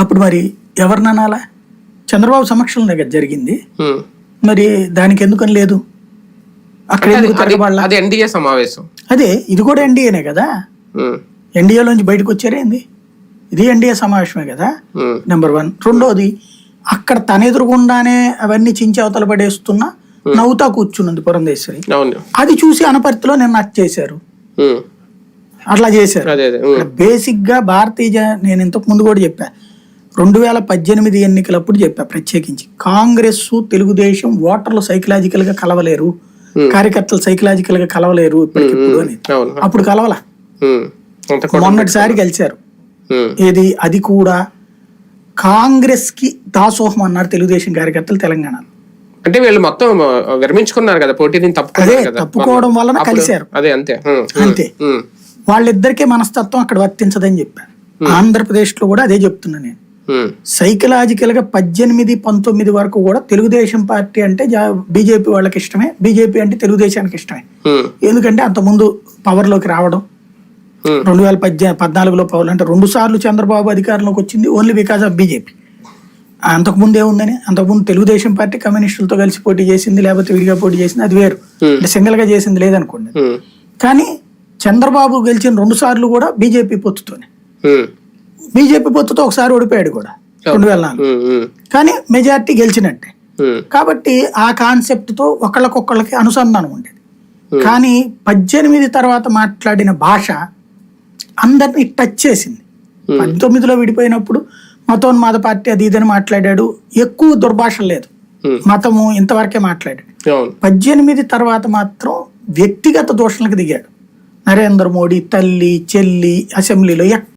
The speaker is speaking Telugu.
అప్పుడు మరి ఎవరిననాలా చంద్రబాబు సమక్షంలో కదా జరిగింది. మరి దానికి ఎందుకని లేదు? అక్కడ ఎన్డీఏ సమావేశం. అదే ఇది కూడా ఎన్డీఏనే కదా. ఎన్డీఏలోంచి బయటకు వచ్చారేంది ఇది ఎన్డీఏ సమావేశమే కదా. నెంబర్ వన్ రెండోది అక్కడ తన ఎదురుగుండానే అవన్నీ చించి అవతల పడేస్తున్నా నవ్వుతా కూర్చున్నది పురంధేశ్వరి. అది చూసి అనపర్తిలో నిన్న హత్య చేశారు. అట్లా చేశారు. బేసిక్గా భారతీయ నేను ఇంతకు ముందు కూడా చెప్పా. రెండు వేల పద్దెనిమిది ఎన్నికలప్పుడు చెప్పా ప్రత్యేకించి. కాంగ్రెస్ తెలుగుదేశం ఓటర్లు సైకలాజికల్గా కలవలేరు కార్యకర్తలు సైకలాజికల్గా కలవలేరు ఇప్పటికిప్పుడు అని. అప్పుడు కలవల? మొన్నటిసారి కలిశారు. ఏది? అది కూడా కాంగ్రెస్కి దాసోహం అన్నారు తెలుగుదేశం కార్యకర్తలు తెలంగాణలో. అంటే వీళ్ళు మొత్తం విరమించుకున్నారు కదా పోటీ తప్పుకోవడం వలన కలిశారు. అదే అంతే. అంతే. వాళ్ళిద్దరికే మనస్తత్వం అక్కడ వర్తించదని చెప్పారు ఆంధ్రప్రదేశ్లో కూడా అదే చెప్తున్నా నేను. సైకలాజికల్గా పద్దెనిమిది పంతొమ్మిది వరకు కూడా తెలుగుదేశం పార్టీ అంటే బీజేపీ వాళ్ళకి ఇష్టమే బీజేపీ అంటే తెలుగుదేశానికి ఇష్టమే ఉమ్. ఎందుకంటే అంతకుముందు పవర్లోకి రావడం ఉమ్. రెండు వేల పద్దె పద్నాలుగులో పవర్ అంటే రెండు సార్లు చంద్రబాబు అధికారంలోకి వచ్చింది ఓన్లీ బికాస్ ఆఫ్ బీజేపీ అంతకుముందు ఏముందని అంతకుముందు తెలుగుదేశం పార్టీ కమ్యూనిస్టులతో కలిసి పోటీ చేసింది లేకపోతే విడిగా పోటీ చేసింది అది వేరు Hmm. అంటే సింగిల్గా చేసింది లేదనుకోండి. కానీ చంద్రబాబు గెలిచిన రెండు సార్లు కూడా బీజేపీ పొత్తుతోనే. బీజేపీ పొత్తుతో ఒకసారి ఓడిపోయాడు కూడా రెండు వేల నాలుగు. కానీ మెజారిటీ గెలిచినట్టే. కాబట్టి ఆ కాన్సెప్ట్తో ఒకళ్ళకొకళ్ళకి అనుసంధానం ఉండేది. కానీ పద్దెనిమిది తర్వాత మాట్లాడిన భాష అందరినీ టచ్ చేసింది. పంతొమ్మిదిలో విడిపోయినప్పుడు మతోన్మాద పార్టీ అది ఇదని మాట్లాడాడు. ఎక్కువ దుర్భాష లేదు. మతము ఇంతవరకే మాట్లాడాడు. పద్దెనిమిది తర్వాత మాత్రం వ్యక్తిగత దోషణలకు దిగాడు. నరేంద్ర మోడీ తల్లి చెల్లి అసెంబ్లీలో ఎక్కడ